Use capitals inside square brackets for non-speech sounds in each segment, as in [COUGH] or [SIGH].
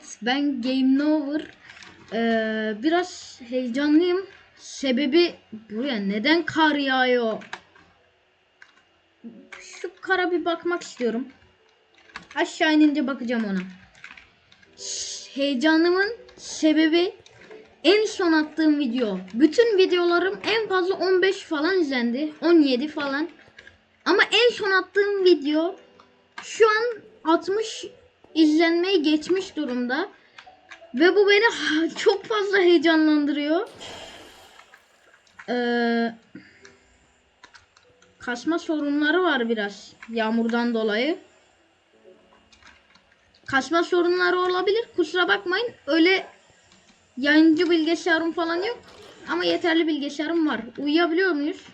Evet ben Game Over. Ee, biraz heyecanlıyım. Sebebi buraya neden kar yağıyor? Şu kara bir bakmak istiyorum. Aşağı inince bakacağım ona. Heyecanımın sebebi en son attığım video. Bütün videolarım en fazla 15 falan izlendi. 17 falan. Ama en son attığım video şu an 60 izlenmeyi geçmiş durumda. Ve bu beni [LAUGHS] çok fazla heyecanlandırıyor. Ee, kasma sorunları var biraz yağmurdan dolayı. Kasma sorunları olabilir. Kusura bakmayın. Öyle yayıncı bilgisayarım falan yok. Ama yeterli bilgisayarım var. Uyuyabiliyor muyuz?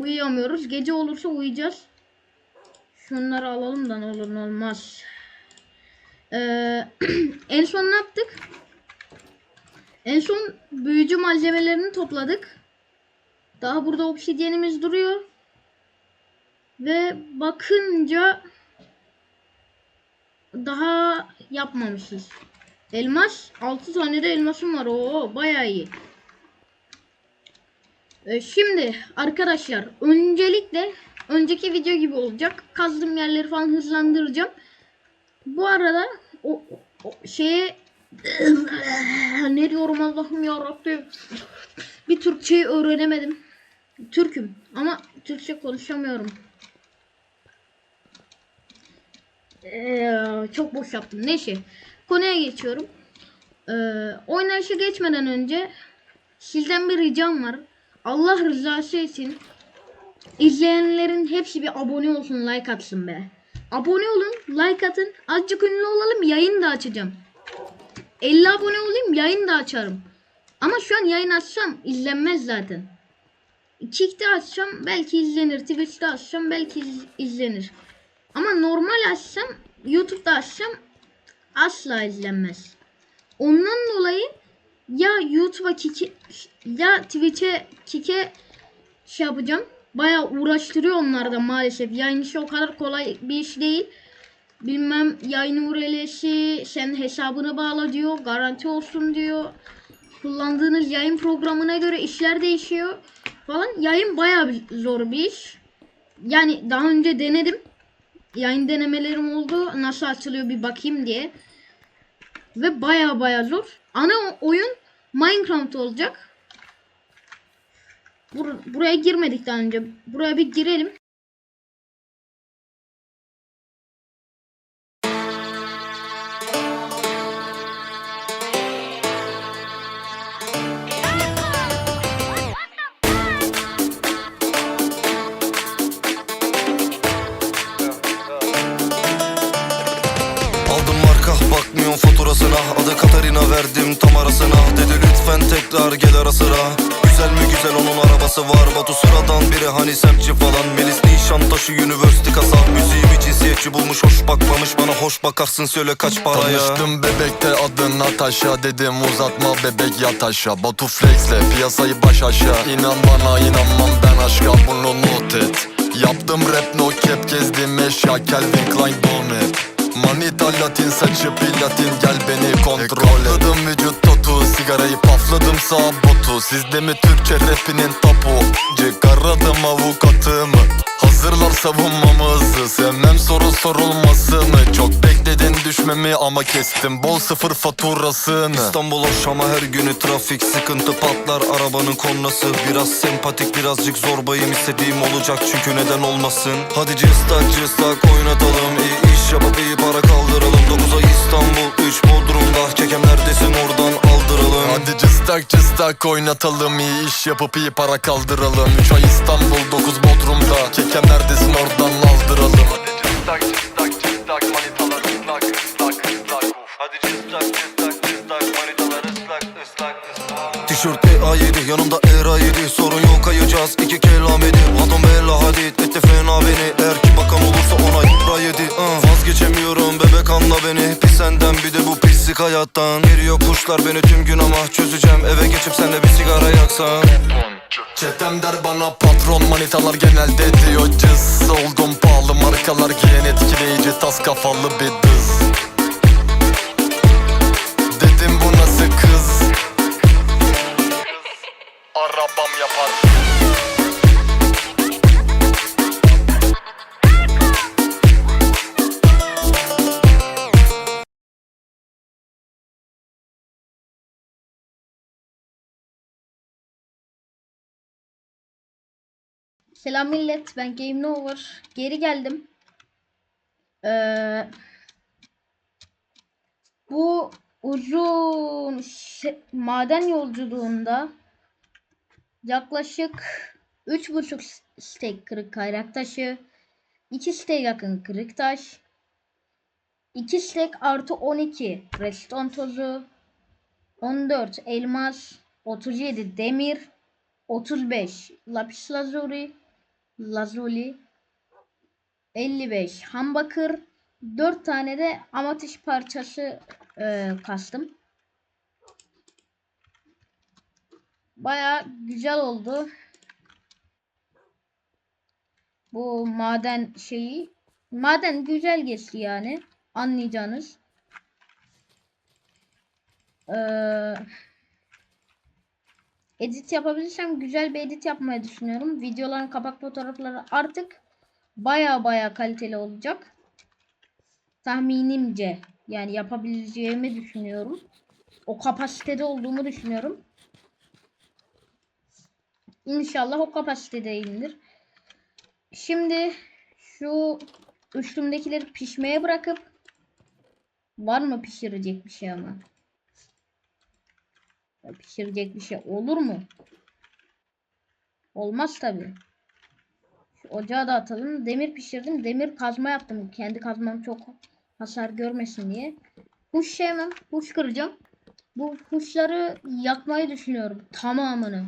Uyuyamıyoruz. Gece olursa uyuyacağız. Şunları alalım da ne olur ne olmaz. Ee, [CLEARS THROAT] en son ne yaptık? En son büyücü malzemelerini topladık. Daha burada obsidyenimiz duruyor. Ve bakınca daha yapmamışız. Elmas 6 tane de elmasım var. Oo bayağı iyi. Ee, şimdi arkadaşlar öncelikle önceki video gibi olacak. Kazdığım yerleri falan hızlandıracağım. Bu arada o, o şeye [CLEARS THROAT] ne diyorum Allah'ım ya Rabbim. Bir Türkçeyi öğrenemedim. Türküm ama Türkçe konuşamıyorum. Ee, çok boş yaptım. Neyse. Konuya geçiyorum. Ee, oynayışa geçmeden önce sizden bir ricam var. Allah rızası için izleyenlerin hepsi bir abone olsun, like atsın be. Abone olun, like atın. Azıcık ünlü olalım, yayın da açacağım. 50 abone olayım, yayın da açarım. Ama şu an yayın açsam izlenmez zaten. Kick'te açsam belki izlenir. Twitch'te açsam belki iz- izlenir. Ama normal açsam, YouTube'da açsam asla izlenmez. Ondan dolayı ya YouTube'a kike ya Twitch'e kike şey yapacağım. Bayağı uğraştırıyor onlar da maalesef. Yayın işi o kadar kolay bir iş değil. Bilmem yayın urelesi sen hesabını bağla diyor. Garanti olsun diyor. Kullandığınız yayın programına göre işler değişiyor falan. Yayın bir zor bir iş. Yani daha önce denedim. Yayın denemelerim oldu. Nasıl açılıyor bir bakayım diye. Ve baya baya zor. Ana oyun Minecraft olacak. Bur- buraya girmedik daha önce. Buraya bir girelim. Cinsiyetçi bulmuş hoş bakmamış Bana hoş bakarsın söyle kaç paraya. Tanıştım bebekte adın Natasha Dedim uzatma bebek yat aşağı. Batu flexle piyasayı baş aşağı. İnan bana inanmam ben aşka bunu not et. Yaptım rap no cap gezdim eşya Calvin Klein donut Manita latin saçı platin gel beni kontrol et. Vücut totu sigarayı pafladım sağ botu. Sizde mi Türkçe rapinin tapu? Çıkaradım avukatımı. Hazırlar savunmamızı. Sevmem soru sorulması mı? Çok bekledin düşmemi ama kestim. Bol sıfır faturasını. İstanbul hoş ama her günü trafik Sıkıntı patlar. Arabanın kornası Biraz sempatik birazcık zorbayım. İstediğim olacak çünkü neden olmasın? Hadi cıstak cıstak oynatalım. İyi yapıp iyi para kaldıralım. 9 ay İstanbul 3 Bodrum'da. Kekem neredesin? Oradan aldıralım. Hadi cıstak cıstak oynatalım. İyi iş yapıp iyi para kaldıralım. 3 ay İstanbul 9 Bodrum'da. Kekem neredesin? Oradan aldıralım. Hadi cıstak cıstak Tişört EA7 yanımda ERA 7 Sorun yok kayacağız iki kelam edin Adam bella hadid etti fena beni. Eğer ki bakan olursa ona yıpra yedi uh. Vazgeçemiyorum bebek anla beni. Pis senden bir de bu pislik hayattan. Geliyor kuşlar beni tüm gün ama Çözeceğim. Eve geçip senle bir sigara yaksan. Çetem der bana patron manitalar genelde diyor. Cız Oldum pahalı markalar giyen etkileyici tas kafalı bir dız Rabam yapar Selam millet ben Game Over geri geldim. Ee, bu uzun maden yolculuğunda yaklaşık 3,5 stek kırık kaynak taşı, 2 stek yakın kırık taş, 2 stek artı 12 redstone tozu, 14 elmas, 37 demir, 35 lapis lazuli, lazuli, 55 hambakır, 4 tane de amatiş parçası e, kastım. Baya güzel oldu. Bu maden şeyi. Maden güzel geçti yani. Anlayacağınız. Eee edit yapabilirsem güzel bir edit yapmayı düşünüyorum. Videoların kapak fotoğrafları artık baya baya kaliteli olacak. Tahminimce yani yapabileceğimi düşünüyorum. O kapasitede olduğumu düşünüyorum. İnşallah o kapasitedeyimdir. Şimdi şu üstümdekileri pişmeye bırakıp var mı pişirecek bir şey ama? Pişirecek bir şey olur mu? Olmaz tabi. Şu ocağı da atalım. Demir pişirdim. Demir kazma yaptım. Kendi kazmam çok hasar görmesin diye. Huş sevmem. Huş kıracağım. Bu huşları yakmayı düşünüyorum. Tamamını.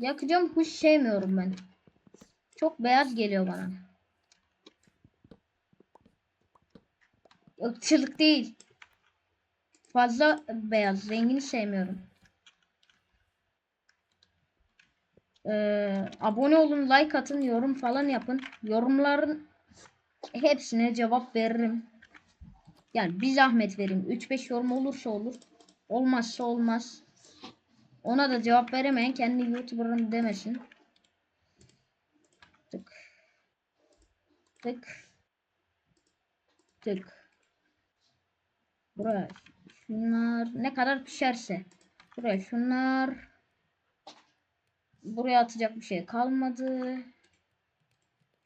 Yakacağım. Huş sevmiyorum ben. Çok beyaz geliyor bana. Irkçılık değil. Fazla beyaz. Rengini sevmiyorum. Ee, abone olun, like atın, yorum falan yapın. Yorumların hepsine cevap veririm. Yani bir zahmet vereyim. 3-5 yorum olursa olur. Olmazsa olmaz. Ona da cevap veremeyen kendi YouTuber'ım demesin. Tık. Tık. Tık. Buraya şunlar ne kadar pişerse. Buraya şunlar. Buraya atacak bir şey kalmadı.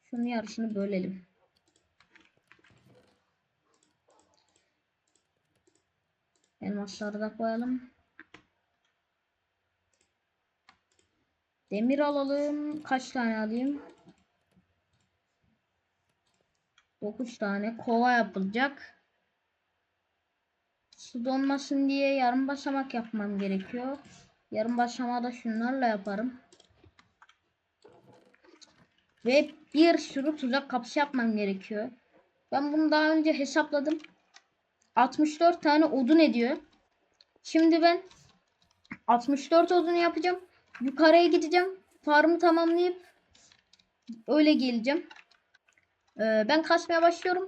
Şunu yarısını bölelim. Elmasları da koyalım. Demir alalım. Kaç tane alayım? 9 tane kova yapılacak. Su donmasın diye yarım basamak yapmam gerekiyor. Yarım basamağı da şunlarla yaparım. Ve bir sürü tuzak kapısı yapmam gerekiyor. Ben bunu daha önce hesapladım. 64 tane odun ediyor. Şimdi ben 64 odun yapacağım. Yukarıya gideceğim. Farmı tamamlayıp öyle geleceğim. Ee, ben kasmaya başlıyorum.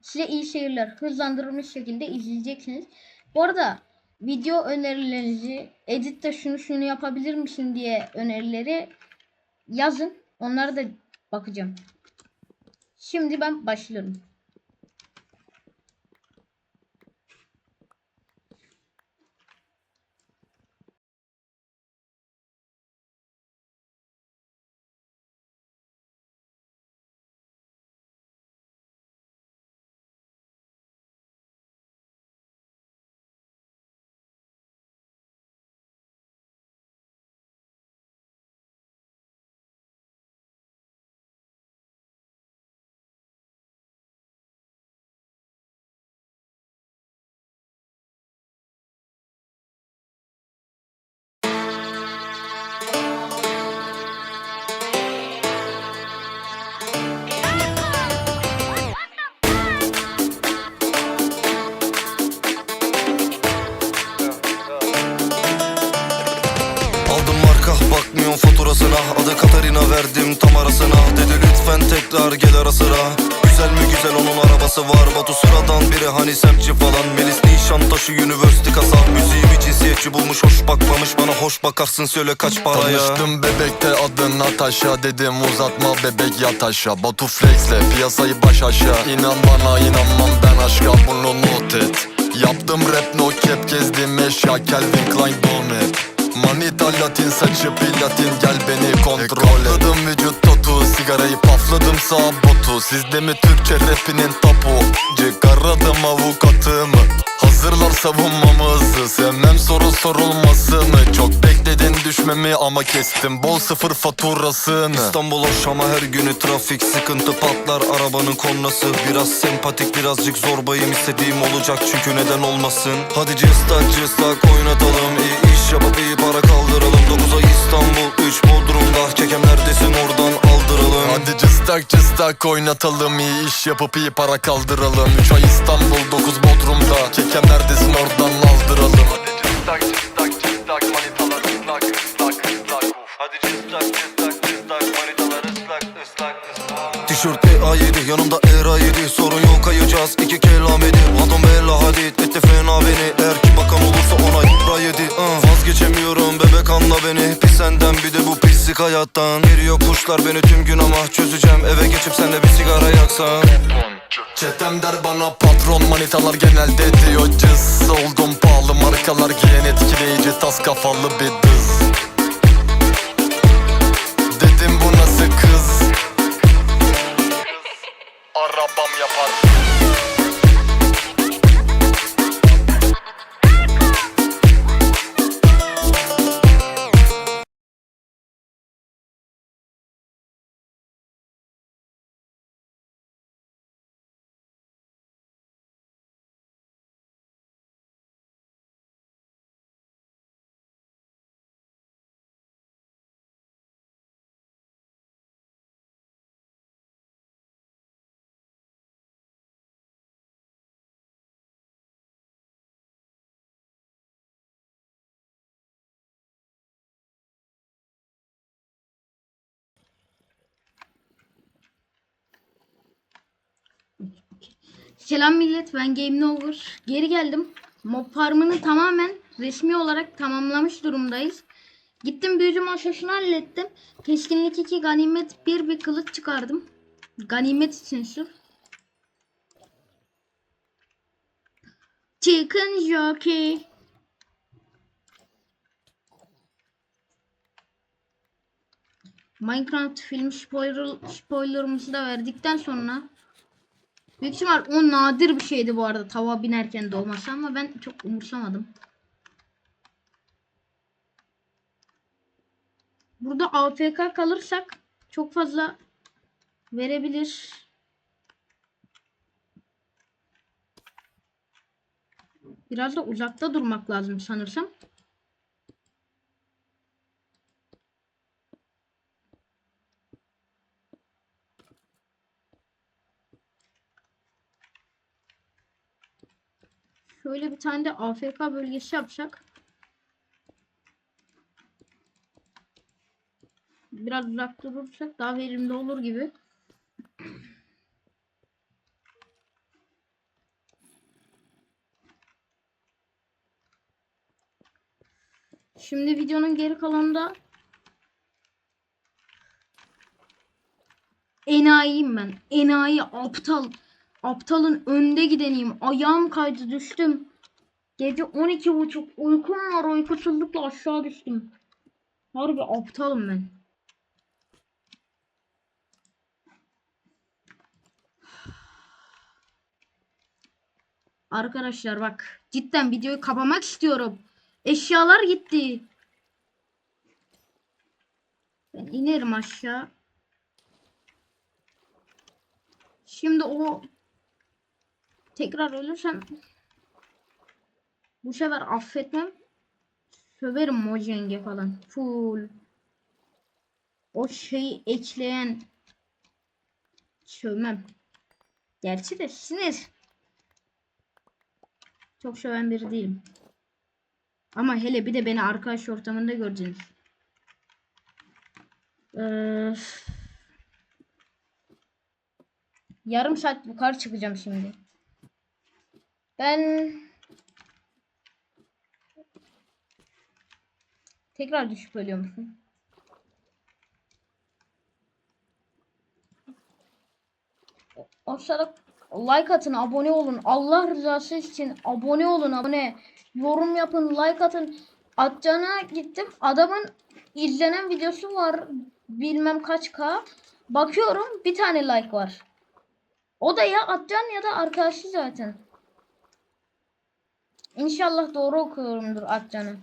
Size iyi seyirler. Hızlandırılmış şekilde izleyeceksiniz. Bu arada video önerilerinizi editte şunu şunu yapabilir misin diye önerileri yazın. Onlara da bakacağım. Şimdi ben başlıyorum. Tekrar gel ara sıra. Güzel mi güzel onun arabası var. Batu sıradan biri hani semtçi falan. Melis Nişantaşı University kasa. Müziğimi cinsiyetçi bulmuş hoş bakmamış. Bana hoş bakarsın söyle kaç paraya. Tanıştım bebekte adın Natasha. Dedim uzatma bebek yat aşağı. Batu flexle piyasayı baş aşağı. İnan bana inanmam ben aşka bunu not et. Yaptım rap no cap gezdim eşya. Calvin Klein donut Manita latin saçı platin gel beni kontrol et Akademi Türkçe rapinin tapu? Çıkardım avukatımı. Hazırlar savunmamızı. Sevmem soru sorulmasını Çok bekledin düşmemi ama kestim. Bol sıfır faturasını. İstanbul Şam'a her günü trafik sıkıntı patlar. Arabanın kornası Biraz sempatik birazcık zorbayım. İstediğim olacak çünkü neden olmasın? Hadi cıstak cıstak oynatalım. İyi iyi para kaldıralım. 9 ay İstanbul 3 Bodrum'da. Kekem neredesin? Oradan aldıralım. Hadi cıstak cıstak oynatalım. İyi iş yapıp iyi para kaldıralım. 3 ay İstanbul 9 Bodrum'da. Kekem neredesin? Oradan aldıralım Selam millet ben Game Over. Geri geldim. Mob farmını tamamen resmi olarak tamamlamış durumdayız. Gittim büyücü maşasını hallettim. Keskinlik 2 ganimet 1 bir kılıç çıkardım. Ganimet için sırf. Chicken Jockey. Minecraft film spoiler, spoilerımızı da verdikten sonra Büyük ihtimal o nadir bir şeydi bu arada tava binerken doğması ama ben çok umursamadım. Burada AFK kalırsak çok fazla verebilir. Biraz da uzakta durmak lazım sanırsam. Şöyle bir tane de AFK bölgesi yapsak. Biraz uzak durursak daha verimli olur gibi. Şimdi videonun geri kalanında enayiyim ben. Enayi aptal. Aptalın önde gideneyim. Ayağım kaydı düştüm. Gece 12.30 uykum var uykusuzlukla aşağı düştüm. Harbi aptalım ben. Arkadaşlar bak cidden videoyu kapamak istiyorum. Eşyalar gitti. Ben inerim aşağı. Şimdi o tekrar ölürsem bu sefer affetmem. Söverim Mojang'e falan. Full. O şeyi ekleyen sövmem. Gerçi de sinir. Çok söven biri değilim. Ama hele bir de beni arkadaş ortamında gördünüz. Ee, yarım saat yukarı çıkacağım şimdi. Ben tekrar düşüp ölüyormuşum. O sırada like atın, abone olun. Allah rızası için abone olun, abone. Yorum yapın, like atın. Atacağına gittim. Adamın izlenen videosu var. Bilmem kaç k. Bakıyorum bir tane like var. O da ya Atcan ya da arkadaşı zaten. İnşallah doğru okuyorumdur Atcan'ı.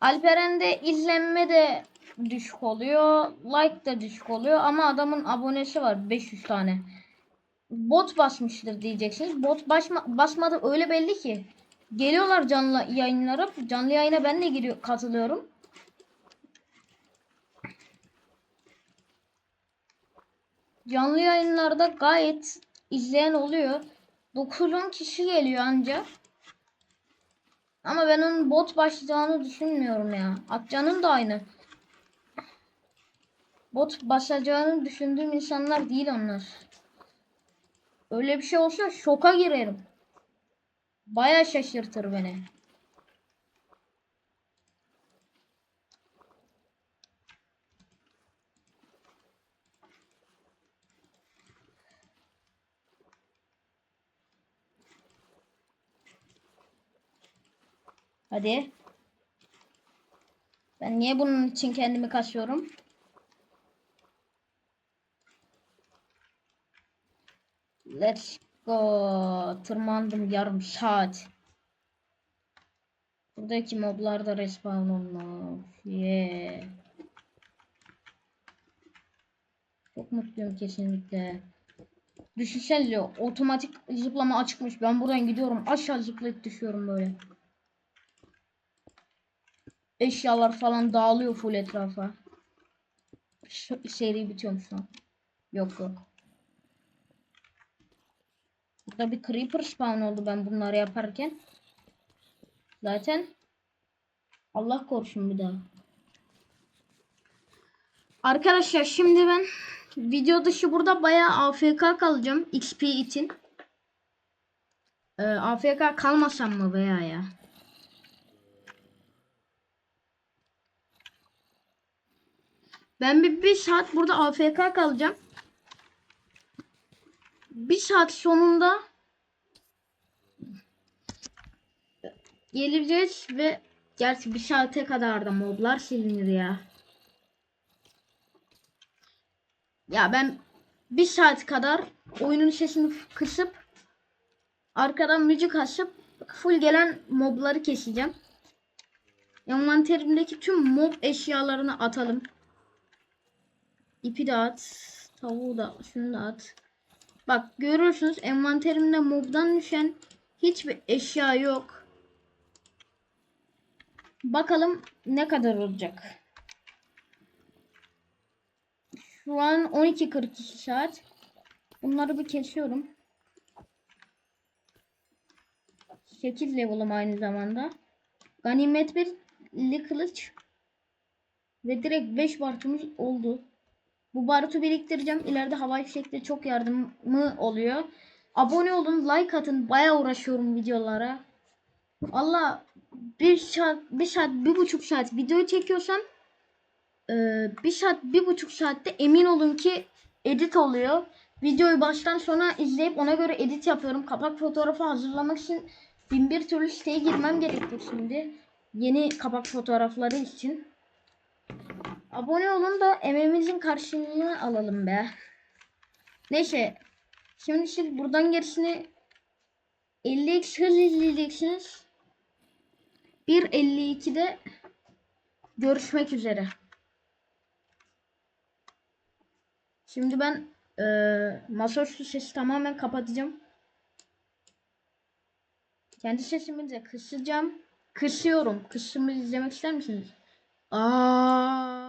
Alperen'de izlenme de düşük oluyor. Like da düşük oluyor. Ama adamın abonesi var 500 tane. Bot basmıştır diyeceksiniz. Bot basma, basmadı öyle belli ki. Geliyorlar canlı yayınlara. Canlı yayına ben de giriyor, katılıyorum. Canlı yayınlarda gayet izleyen oluyor. 9-10 kişi geliyor anca. Ama ben onun bot başlayacağını düşünmüyorum ya. Atcan'ın da aynı. Bot basacağını düşündüğüm insanlar değil onlar. Öyle bir şey olsa şoka girerim. Baya şaşırtır beni. Hadi. Ben niye bunun için kendimi kasıyorum? Let's go. Tırmandım yarım saat. Buradaki moblar da respawn olmuş. Yeah. Çok mutluyum kesinlikle. Düşünsenize otomatik zıplama açıkmış. Ben buradan gidiyorum. Aşağı zıplayıp düşüyorum böyle. Eşyalar falan dağılıyor full etrafa. Şu, seri bitiyorum şu an. Yok yok. Burada bir creeper spawn oldu ben bunları yaparken. Zaten Allah korusun bir daha. Arkadaşlar şimdi ben video dışı burada bayağı AFK kalacağım XP için. Ee, AFK kalmasam mı veya ya? Ben bir, bir saat burada AFK kalacağım. Bir saat sonunda geleceğiz ve gerçi bir saate kadar da moblar silinir ya. Ya ben bir saat kadar oyunun sesini kısıp arkadan müzik açıp full gelen mobları keseceğim. Envanterimdeki tüm mob eşyalarını atalım. İpi de at. Tavuğu da şunu da at. Bak görüyorsunuz envanterimde mobdan düşen hiçbir eşya yok. Bakalım ne kadar olacak. Şu an 12.42 saat. Bunları bir kesiyorum. 8 level'ım aynı zamanda. Ganimet bir kılıç. Ve direkt 5 bartımız oldu. Bu barutu biriktireceğim. İleride havai fişekte çok yardımı oluyor. Abone olun, like atın. Baya uğraşıyorum videolara. Allah bir saat, bir saat, bir buçuk saat video çekiyorsam e, bir saat, bir buçuk saatte emin olun ki edit oluyor. Videoyu baştan sona izleyip ona göre edit yapıyorum. Kapak fotoğrafı hazırlamak için bin bir türlü siteye girmem gerekecek şimdi. Yeni kapak fotoğrafları için. Abone olun da emeğimizin karşılığını alalım be. Neyse. Şimdi siz buradan gerisini 50x hız izleyeceksiniz. 1.52'de görüşmek üzere. Şimdi ben eee masaüstü sesi tamamen kapatacağım. Kendi sesimi de kısacağım. Kısıyorum. Kısımı izlemek ister misiniz? Aa.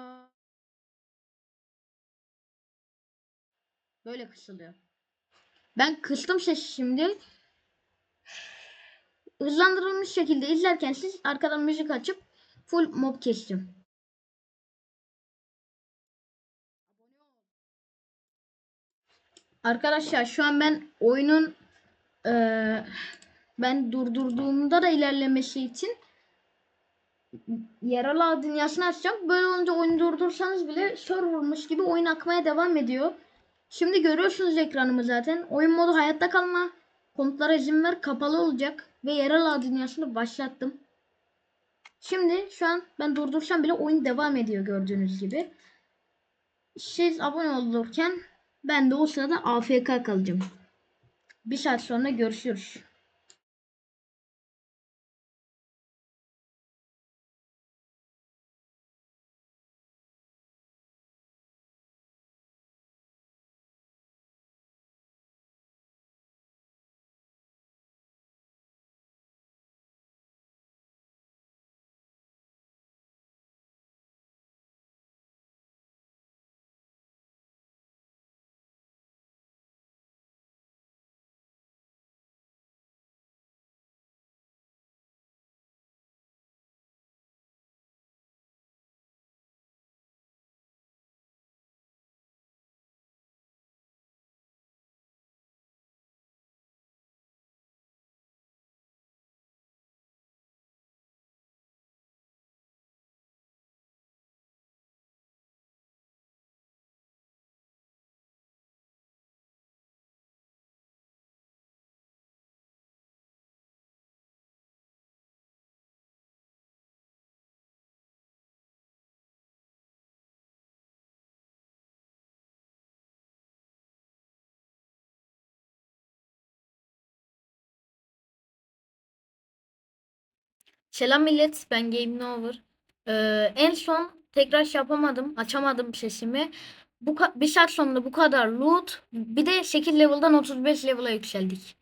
Böyle kısılıyor. Ben kıstım sesi şimdi. Hızlandırılmış şekilde izlerken siz arkadan müzik açıp full mob kestim. Arkadaşlar şu an ben oyunun eee, ben durdurduğumda da ilerlemesi için yaralı ağ dünyasını açacağım. Böyle olunca oyunu durdursanız bile servermış gibi oyun akmaya devam ediyor. Şimdi görüyorsunuz ekranımı zaten. Oyun modu hayatta kalma. Komutlara izin ver kapalı olacak. Ve yaralı ağ dünyasını başlattım. Şimdi şu an ben durdursam bile oyun devam ediyor gördüğünüz gibi. Siz abone olurken Ben de o sırada AFK kalacağım. Bir saat sonra görüşürüz. Selam millet, ben Game Over. Ee, en son tekrar şey yapamadım, açamadım sesimi. Bu bir saat sonunda bu kadar loot, bir de 8 level'dan 35 level'a yükseldik.